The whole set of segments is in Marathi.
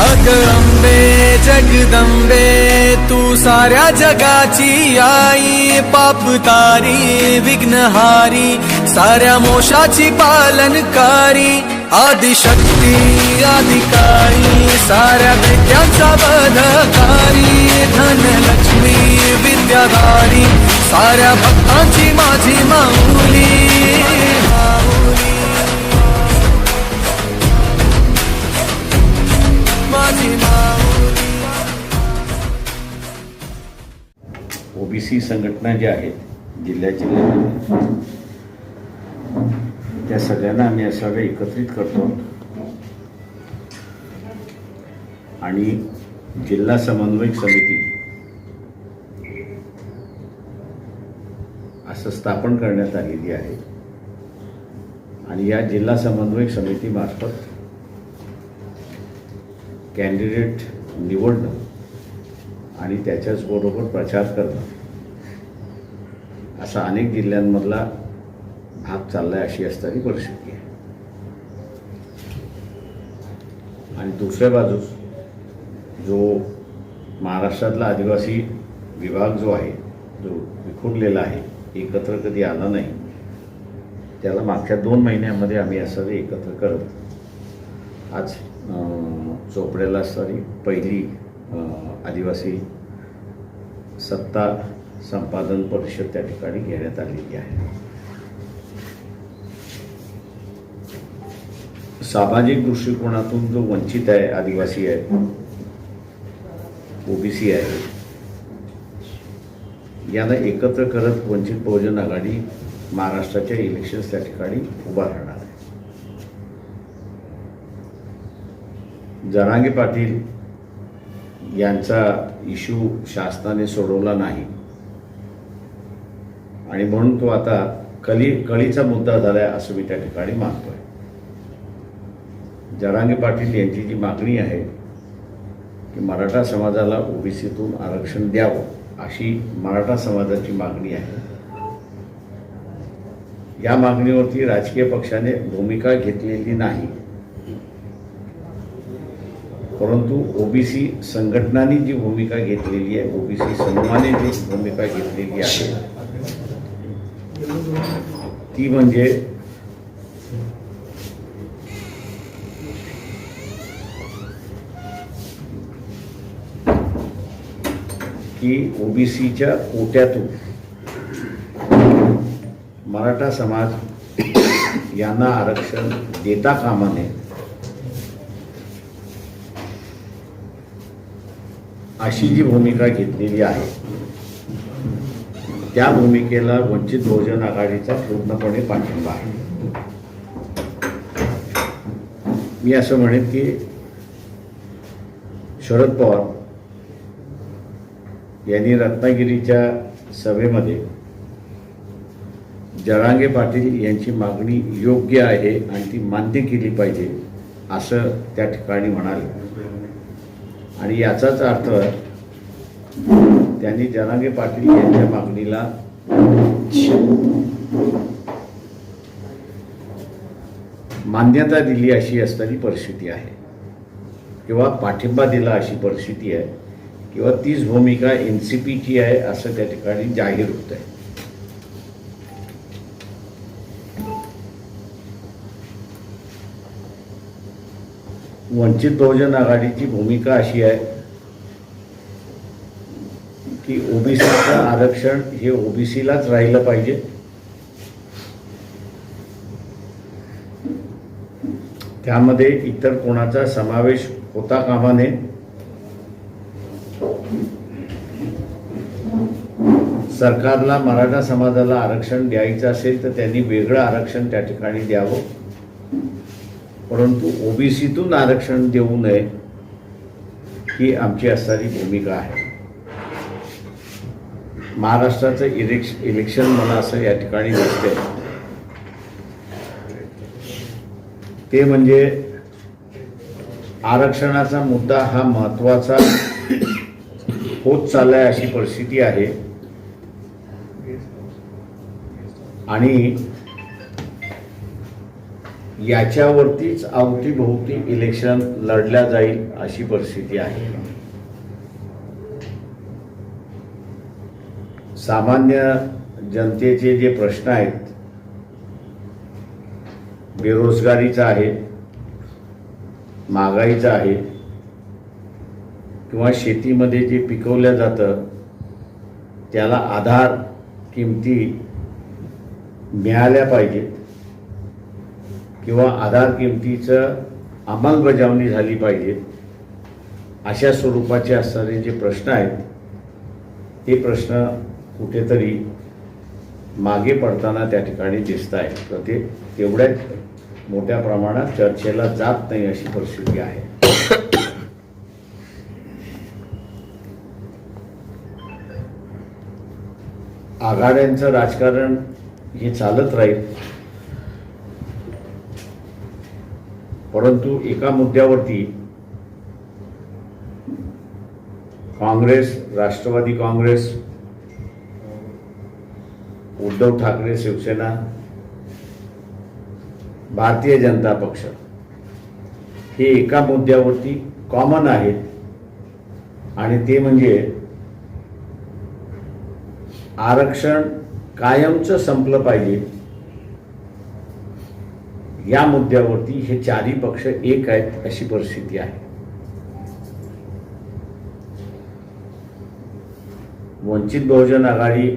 अग अंबे जगदंबे तू साऱ्या जगाची आई पाप तारी विघ्नहारी साऱ्या मोशाची पालनकारी आदिशक्ती अधिकारी साऱ्या विद्यांचा बधकारी धनलक्ष्मी विद्याधारी साऱ्या भक्तांची माझी माऊली. ओबीसी संघटना ज्या आहेत जिल्ह्या जिल्ह्यामध्ये त्या सगळ्यांना आम्ही असावे एकत्रित करतो. आणि जिल्हा समन्वयक समिती असं स्थापन करण्यात आलेली आहे. आणि या जिल्हा समन्वयक समितीमार्फत कॅन्डिडेट निवडणं आणि त्याच्याचबरोबर प्रचार करणं. असा अनेक जिल्ह्यांमधला भाग चाललाय अशी असताना परिस्थिती आहे. आणि दुसऱ्या बाजूस जो महाराष्ट्रातला आदिवासी विभाग जो आहे जो विखुरलेला आहे एकत्र कधी आला नाही त्याला मागच्या दोन महिन्यामध्ये आम्ही असं एकत्र करत. आज चोपड्याला असणारी पहिली आदिवासी सत्ता संपादन परिषद त्या ठिकाणी घेण्यात आलेली आहे. सामाजिक दृष्टिकोनातून जो वंचित आहे आदिवासी आहे ओबीसी आहे यांना एकत्र करत वंचित बहुजन आघाडी महाराष्ट्राच्या इलेक्शन्स त्या ठिकाणी उभा राहणार आहे. जरांगे पाटील यांचा इश्यू शासनाने सोडवला नाही. आणि म्हणून तो आता कली कळीचा मुद्दा झालाय असं मी त्या ठिकाणी मानतोय. जरांगे पाटील यांची जी मागणी आहे की मराठा समाजाला ओबीसीतून आरक्षण द्यावं अशी मराठा समाजाची मागणी आहे. या मागणीवरती राजकीय पक्षाने भूमिका घेतलेली नाही. परंतु ओबीसी संघटनांनी जी भूमिका घेतलेली आहे ओबीसी समूहाने जी भूमिका घेतलेली आहे ती म्हणजे की ओबीसीच्या कोट्यातून मराठा समाज यांना आरक्षण देता कामा नये. अशी जी भूमिका घेतलेली आहे त्या भूमिकेला वंचित बहुजन आघाडीचा पूर्णपणे पाठिंबा आहे. मी असं म्हणेन की शरद पवार यांनी रत्नागिरीच्या सभेमध्ये जरांगे पाटील यांची मागणी योग्य आहे आणि ती मान्य केली पाहिजे असं त्या ठिकाणी म्हणाले. आणि याचाच अर्थ त्यांनी जनागे पाटील यांच्या मागणीला मान्यता दिली अशी असणारी परिस्थिती आहे. किंवा पाठिंबा दिला अशी परिस्थिती आहे. किंवा तीच भूमिका एन सी पीची आहे असं त्या ठिकाणी जाहीर होत आहे वंचित बहुजन आघाडीची भूमिका अशी आहे की ओबीसीचं आरक्षण हे ओबीसीलाच राहिलं पाहिजे. त्यामध्ये इतर कोणाचा समावेश होता कामा नये. सरकारला मराठा समाजाला आरक्षण द्यायचं असेल तर त्यांनी वेगळं आरक्षण त्या ठिकाणी द्यावं. परंतु ओबीसीतून आरक्षण देऊ नये ही आमची असणारी भूमिका आहे. महाराष्ट्राचं इलेक्श इलेक्शन मला असं या ठिकाणी दिसते ते म्हणजे आरक्षणाचा मुद्दा हा महत्त्वाचा होत चाललाय अशी परिस्थिती आहे. आणि याच्यावरतीच अवतीभोवती इलेक्शन लढल्या जाईल अशी परिस्थिती आहे. सामान्य जनतेचे जे प्रश्न आहेत बेरोजगारीचा आहे महागाईचा आहे किंवा शेतीमध्ये जे पिकवलं जातं त्याला आधार किमती मिळाल्या पाहिजेत. किंवा आधार किमतीचं अंमलबजावणी झाली पाहिजे अशा स्वरूपाचे असणारे जे प्रश्न आहेत ते प्रश्न कुठेतरी मागे पडताना त्या ठिकाणी दिसत आहेत. तर ते तेवढ्याच मोठ्या प्रमाणात चर्चेला जात नाही अशी परिस्थिती आहे. आघाड्यांचं राजकारण हे चालत राहील. परंतु एका मुद्द्यावरती काँग्रेस राष्ट्रवादी काँग्रेस उद्धव ठाकरे शिवसेना भारतीय जनता पक्ष हे एका मुद्द्यावरती कॉमन आहेत. आणि ते म्हणजे आरक्षण कायमचं संपलं पाहिजे. या मुद्द्यावरती हे चारही पक्ष एक आहेत अशी परिस्थिती आहे. वंचित बहुजन आघाडी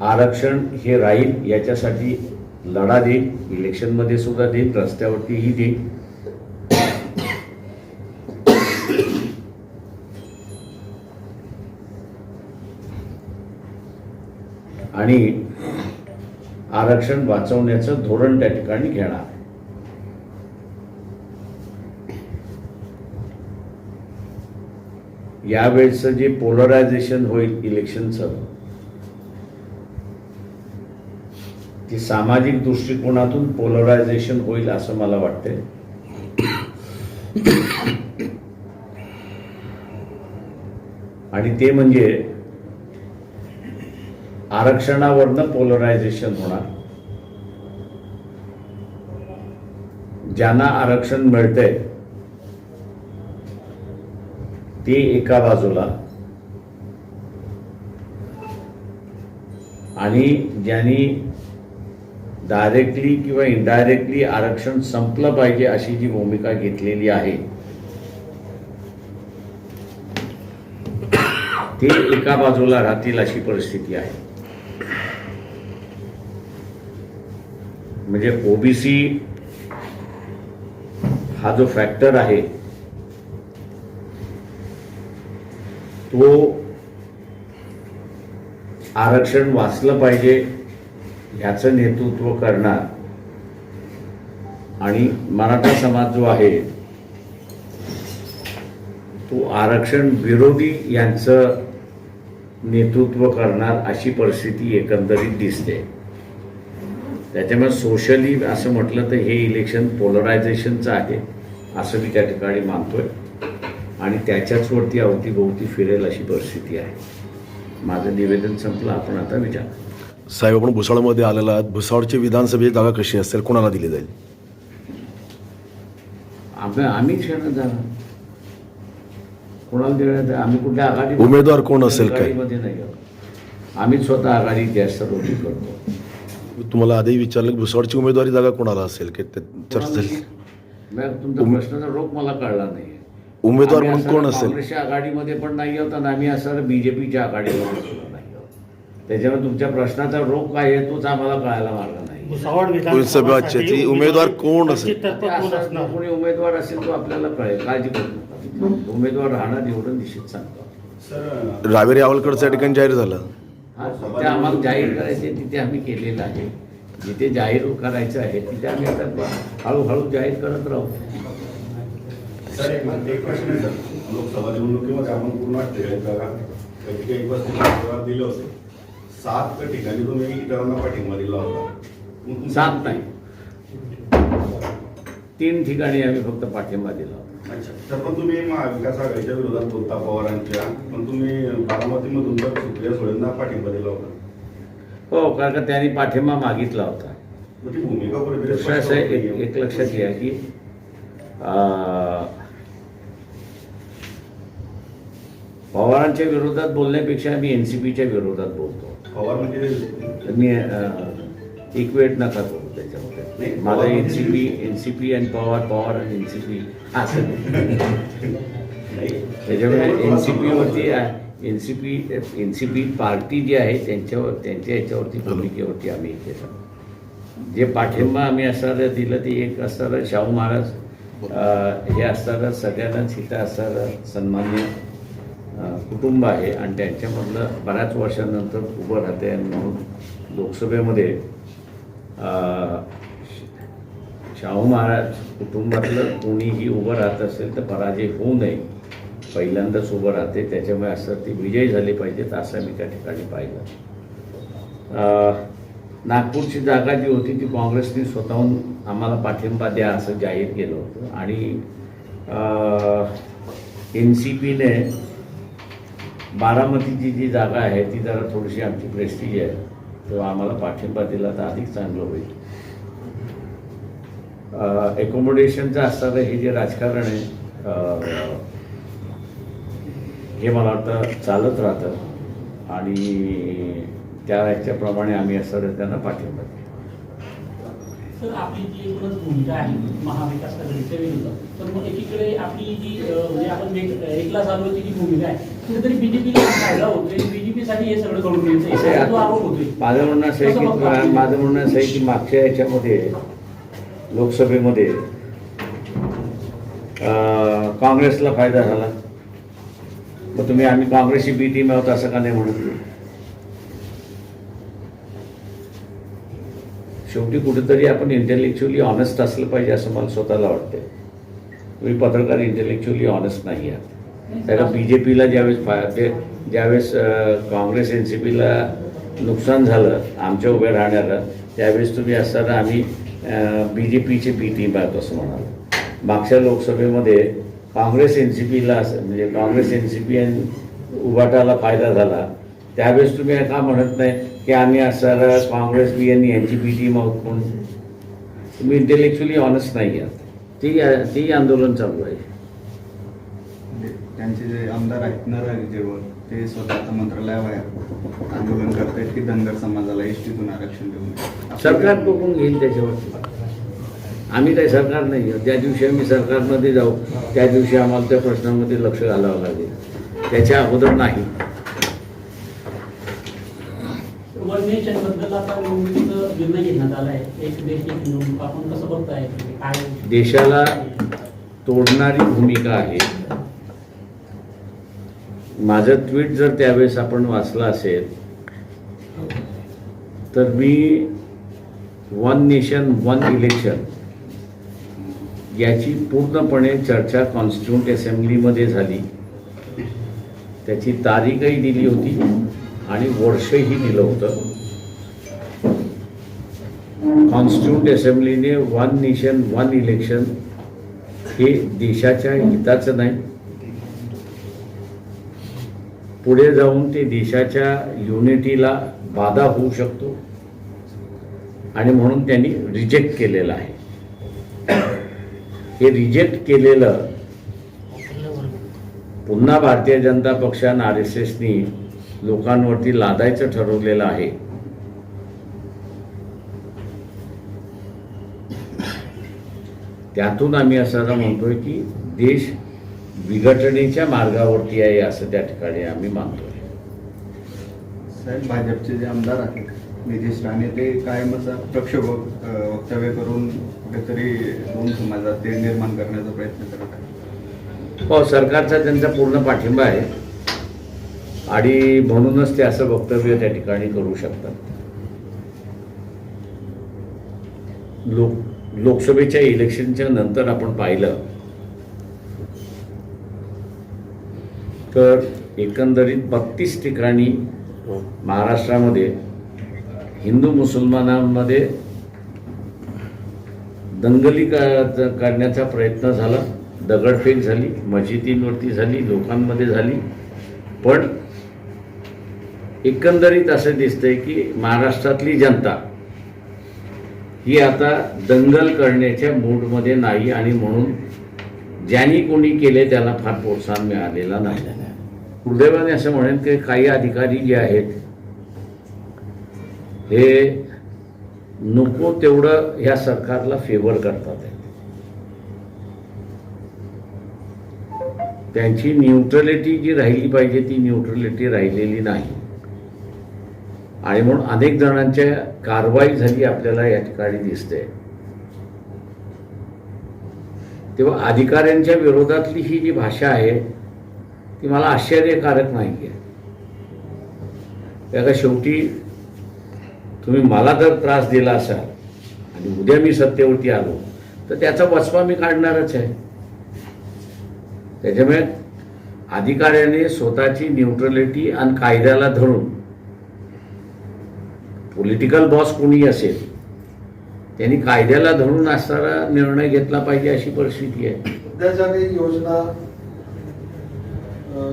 आरक्षण हे राहील याच्यासाठी लढा देईल इलेक्शनमध्ये सुद्धा देईल रस्त्यावरतीही देईल आणि आरक्षण वाचवण्याचं धोरण त्या ठिकाणी घेणार. यावेळेचं जे पोलरायझेशन होईल इलेक्शनचं ते सामाजिक दृष्टिकोनातून पोलरायझेशन होईल असं मला वाटतंय. आणि ते म्हणजे आरक्षणावरनं पोलरायझेशन होणार. ज्यांना आरक्षण मिळतंय ते एका बाजूला. आणि ज्यांनी डायरेक्टली किंवा इनडायरेक्टली आरक्षण संपलं पाहिजे अशी जी भूमिका घेतलेली आहे ते एका बाजूला राहतील अशी परिस्थिती आहे. म्हणजे ओबीसी हा जो फॅक्टर आहे तो आरक्षण वाचलं पाहिजे याचं नेतृत्व करणार. आणि मराठा समाज जो आहे तो आरक्षण विरोधी यांचं नेतृत्व करणार अशी परिस्थिती एकंदरीत दिसते. त्याच्यामुळे सोशली असं म्हटलं तर हे इलेक्शन पोलरायझेशनचं आहे असं मी त्या ठिकाणी मानतोय. आणि त्याच्याच वरती अवतीभोवती फिरेल अशी परिस्थिती आहे. माझं निवेदन संपलं. आपण आता विचार. साहेब आपण भुसावळमध्ये आलेला आहात. भुसावळची विधानसभेची जागा कशी असेल? कोणाला दिली जाईल? आम्ही आम्हीच घेणं जाणार. कोणाला देण्यात आम्ही कुठल्या आघाडी उमेदवार कोण असेल काय? आम्हीच स्वतः आघाडी जास्त रोटी करतो. तुम्हाला आधी विचारलं की भुसावळची उमेदवारी जागा कोणाला असेल? की ते चर्चा झाली तुमचा प्रश्नाचा रोख मला कळला नाही उमेदवार म्हणून कोण असेल? काँग्रेसच्या आघाडीमध्ये पण नाही आहोत आणि आम्ही असं बीजेपीच्या आघाडीमध्ये सुद्धा नाही आहोत. त्याच्यामुळे तुमच्या प्रश्नाचा रोख काय आहे तोच आम्हाला कळायला मार्ग नाही. भुसावळ उमेदवार कोण असेल? वंचित कोण असं असणार? कोणी उमेदवार असेल तो आपल्याला कळेल काळजी करू नका. उमेदवार राहणार एवढं निश्चित सांगतो. रावेरी आवलकडचं या ठिकाणी जाहीर झालं. हा ते आम्हाला जाहीर करायचे तिथे आम्ही केलेलं आहे. जिथे जाहीर करायचं आहे तिथे आम्ही आता हळूहळू जाहीर करत राहू. सर एक प्रश्न लोकसभा निवडणुकीमध्ये आपण पूर्ण काही उमेदवार दिले होते. सात ठिकाणी तुम्ही इतरांना पाठिंबा दिला होता. सात नाही. तीन ठिकाणी आम्ही फक्त पाठिंबा दिला होता. अच्छा. तर पण तुम्ही महाविकास आघाडीच्या विरोधात बोलता पवारांच्या पण तुम्ही बारामतीमधून तर सुप्रिया सुळेंना पाठिंबा दिला होता. हो कारण का त्यांनी पाठिंबा मागितला होता. मग ती भूमिका कुठेतरी दुसरं स्पष्ट असं होत एक नाहीये. एक लक्षात घ्या की अं, पवारांच्या विरोधात बोलण्यापेक्षा आम्ही एन सी पीच्या विरोधात बोलतो. पवार म्हणजे मी एक वेळ नका करू. त्याच्यामध्ये माझा N C P N C P आणि पवार पवार आणि एन सी पी असं नाही. त्याच्यामुळे N C पीवरती N C P N C P party जी आहे त्यांच्यावर त्यांच्या याच्यावरती भूमिकेवरती आम्ही केलं जे पाठिंबा आम्ही असणारं दिलं ते एक असणारं शाहू महाराज हे असणारं सगळ्यांनाच इथं असणारं सन्मान्य कुटुंब आहे. आणि त्यांच्यामधलं बऱ्याच वर्षानंतर उभं राहते आणि म्हणून लोकसभेमध्ये शाहू महाराज कुटुंबातलं कोणीही उभं राहत असेल तर पराजय होऊ नये. पहिल्यांदाच उभं राहते. त्याच्यामुळे असं ती विजयी झाली पाहिजेत असं मी त्या ठिकाणी पाहिलं. नागपूरची जागा जी होती ती काँग्रेसने स्वतःहून आम्हाला पाठिंबा द्या असं जाहीर केलं होतं. आणि एन सी पीने बारामतीची जी जागा आहे ती जरा थोडीशी आमची प्रेस्टीज आहे. तो आम्हाला पाठिंबा दिला तर अधिक चांगलं होईल. एकोमोडेशनचं असणारं हे जे राजकारण आहे हे मला वाटतं चालत राहतं. आणि त्या ह्याच्याप्रमाणे आम्ही असणारं त्यांना पाठिंबा तर आपली जी एकूणच भूमिका आहे महाविकास आघाडीच्या विरुद्ध. तर मग एकीकडे आपली जी म्हणजे आपण एकला चालवची जी भूमिका आहे. कुठेतरी बीजेपीला फायदा होतोय बीजेपीसाठी हे सगळं आहे, तो आरोप होतोय. माझं म्हणणं असं आहे की? माझं म्हणणं असं आहे की मागच्या याच्यामध्ये लोकसभेमध्ये काँग्रेसला फायदा झाला. मग तुम्ही आम्ही काँग्रेसची बी टीम आहोत असं का नाही म्हणत? शेवटी कुठेतरी आपण इंटेलेक्च्युअली ऑनेस्ट असलं पाहिजे असं मला स्वतःला वाटते तुम्ही पत्रकार इंटेलेक्च्युअली ऑनेस्ट नाही आहात त्याला बी जे पीला ज्यावेळेस फा ते ज्यावेळेस काँग्रेस एन सी पीला नुकसान झालं आमच्या उभ्या राहण्याला त्यावेळेस तुम्ही असताना आम्ही बी जे पीचे बी टीम आहोत असं म्हणाल. मागच्या लोकसभेमध्ये काँग्रेस एन सी पीला म्हणजे काँग्रेस एन सी पी उभाटाला फायदा झाला. त्यावेळेस तुम्ही का म्हणत नाही की आम्ही असणारा काँग्रेस बी आणि यांची बी टीम आहोत म्हणून तुम्ही इंटेलेक्च्युअली ऑनेस्ट नाही आहात ते तेही आंदोलन चालू आहे. म्हणजे त्यांचे जे आमदार आहेत नरहरीजेवर ते स्वतः आता मंत्रालयाबाहेर आंदोलन करतायत की धनगर समाजाला एसटीतून आरक्षण देऊ नये. सरकार बघून घेईल त्याच्यावरती? आम्ही काही सरकार नाही आहोत. ज्या दिवशी आम्ही सरकारमध्ये जाऊ. त्या दिवशी आम्हाला त्या प्रश्नामध्ये लक्ष घालावं लागेल. त्याच्या अगोदर नाही. वन नेशनबद्दल आता निर्णय घेण्यात आला आहे. एक देश एक निवडणूक. आपण कसं बघताय? म्हणजे काय देशाला तोडणारी भूमिका आहे. माझं ट्विट जर त्यावेळेस आपण वाचलं असेल तर मी वन नेशन वन इलेक्शन याची पूर्णपणे चर्चा कॉन्स्टिट्यूंट असेंब्लीमध्ये झाली. त्याची तारीखही दिली होती. आणि वर्षही दिलं होतं. कॉन्स्टिट्यूंट असेंब्लीने वन नेशन वन इलेक्शन हे देशाच्या हिताचं नाही. पुढे जाऊन ते देशाच्या युनिटीला बाधा होऊ शकतो. आणि म्हणून त्यांनी रिजेक्ट केलेलं आहे. हे रिजेक्ट केलेलं पुन्हा भारतीय जनता पक्षानं आर एस एसनी लोकांवरती लादायचं ठरवलेलं आहे. त्यातून आम्ही असं म्हणतोय की देश विघटनेच्या मार्गावरती आहे असं त्या ठिकाणी आम्ही मानतोय. साहेब भाजपचे जे आमदार आहेत नितेश राणे ते कायम असं प्रक्षोभक अं, वक्तव्य करून कुठेतरी दोन समाजात ते निर्माण करण्याचा प्रयत्न करत आहेत. हो सरकारचा त्यांचा पूर्ण पाठिंबा आहे. आणि म्हणूनच ते असं वक्तव्य त्या ठिकाणी करू शकतात. लोक लोकसभेच्या इलेक्शनच्या नंतर आपण पाहिलं तर एकंदरीत बत्तीस ठिकाणी महाराष्ट्रामध्ये हिंदू मुसलमानांमध्ये दंगली करण्याचा प्रयत्न झाला दगडफेक झाली मशिदींवरती झाली लोकांमध्ये झाली पण एकंदरीत असं दिसतंय की महाराष्ट्रातली जनता ही आता दंगल करण्याच्या मूडमध्ये नाही आणि म्हणून ज्यांनी कोणी केले त्याला फार प्रोत्साहन मिळालेला नाही. दुर्दैवाने असं म्हणेन की काही अधिकारी जे आहेत हे नको तेवढं ह्या सरकारला फेवर करतात. त्यांची न्यूट्रलिटी जी राहिली पाहिजे ती न्यूट्रलिटी राहिलेली नाही. आणि म्हणून अनेक जणांच्या कारवाई झाली आपल्याला या ठिकाणी दिसते. तेव्हा अधिकाऱ्यांच्या विरोधातली ही जी भाषा आहे ती मला आश्चर्यकारक नाही आहे त्या का शेवटी तुम्ही मला जर त्रास दिला असाल आणि उद्या मी सत्तेवरती आलो तर त्याचा वचपा मी काढणारच आहे. त्याच्यामुळे अधिकाऱ्याने स्वतःची न्यूट्रलिटी आणि कायद्याला धरून पॉलिटिकल बॉस कोणी असेल त्यांनी कायद्याला धरून असणारा निर्णय घेतला पाहिजे अशी परिस्थिती आहे. योजना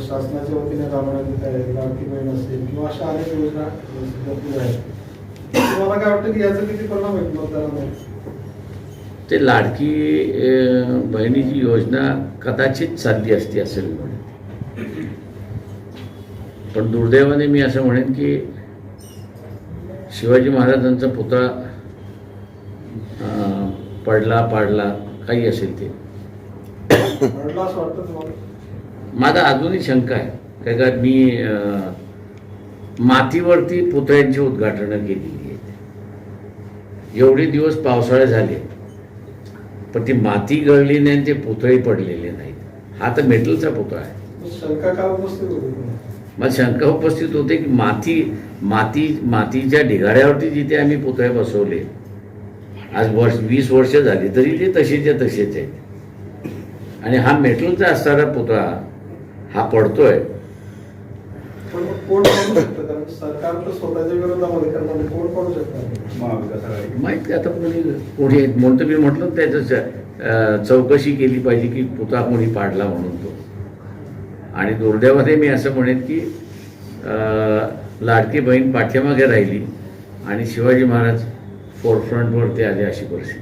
शासनाच्या वतीने राबवण्यात येत आहेत लाडकी बहीण असेल किंवा अशा अनेक योजना आहेत. तुम्हाला काय वाटतं की याचा किती परिणाम मतदारांवर ते लाडकी बहिणीची योजना कदाचित चालली असती असेल म्हणून. पण दुर्दैवाने मी असं म्हणेन की शिवाजी महाराजांचा पुतळा पडला पाडला काही असेल ते. माझा अजूनही शंका आहे. काय का मी मातीवरती पुतळ्यांची उद्घाटनं केलेली आहेत. एवढे दिवस पावसाळे झाले. पण ती माती गळली नाही आणि ते पुतळे पडलेले नाहीत. हा तर मेटलचा पुतळा आहे. शंका का उपस्थित होती? तुम्हाला? मला शंका उपस्थित होते की माती माती मातीच्या ढिगाऱ्यावरती जिथे आम्ही पुतळे बसवले आज वर्ष वीस वर्ष झाली तरी ते तसेच्या तसेच आहेत. आणि हा मेटलचा असणारा पुतळा हा पडतोय. पण मग कोण पाडू शकतं? कारण सरकार तर स्वतःच्या विरोधामध्ये करणार नाही. कोण पाडू शकणार? महाविकास आघाडी. माहिती आता कोणी कोणी आहेत. म्हणून तर मी म्हटलं त्याचं चौकशी केली पाहिजे की पुतळा कोणी पाडला म्हणून तो. आणि दुर्दैवाने मी असं म्हणेन की लाडकी बहीण पाठीमागे राहिली आणि शिवाजी महाराज फोरफ्रंटवरती आले अशी परिस्थिती.